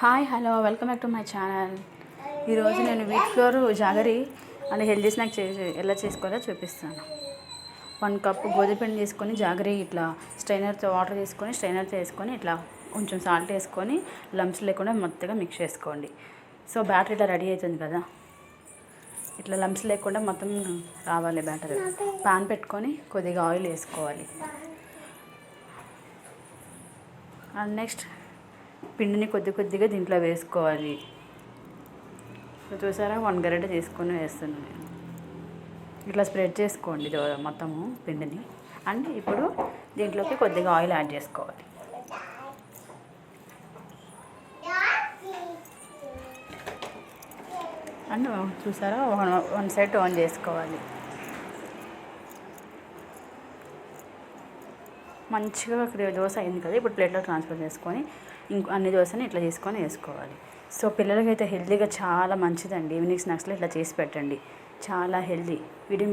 Hi hello welcome back to my channel. ఈరోజు నేను wheat flour jaggery and healthy snack చేసి ఎలా చేసుకోవాలో చూపిస్తాను. వన్ కప్ గోధుమపిండి తీసుకొని జాగరి ఇట్లా స్ట్రైనర్తో వాటర్ తీసుకొని స్ట్రైనర్తో వేసుకొని ఇట్లా కొంచెం సాల్ట్ వేసుకొని లంప్స్ లేకుండా మొత్తగా మిక్స్ చేసుకోండి. సో బ్యాటర్ ఇట్లా రెడీ అవుతుంది కదా? ఇట్లా లంప్స్ లేకుండా మొత్తం రావాలి బ్యాటర్. పాన్ పెట్టుకొని కొద్దిగా ఆయిల్ వేసుకోవాలి. అండ్ నెక్స్ట్ పిండిని కొద్ది కొద్దిగా దీంట్లో వేసుకోవాలి. చూసారా? వన్ గరిటె తీసుకొని వేస్తున్నాను నేను. ఇట్లా స్ప్రెడ్ చేసుకోండి మొత్తము పిండిని. అండ్ ఇప్పుడు దీంట్లోకి కొద్దిగా ఆయిల్ యాడ్ చేసుకోవాలి. అండ్ చూసారా? వన్ వన్ సైడ్ ఆన్ చేసుకోవాలి. మంచిగా ఇక్కడ దోశ అయింది కదా ఇప్పుడు ప్లేట్లో ట్రాన్స్ఫర్ చేసుకొని ఇంకో అన్ని దోశని ఇట్లా తీసుకొని వేసుకోవాలి. సో పిల్లలకైతే హెల్తీగా చాలా మంచిదండి. ఈవినింగ్ స్నాక్స్లో ఇట్లా చేసి పెట్టండి. చాలా హెల్తీ వీడియో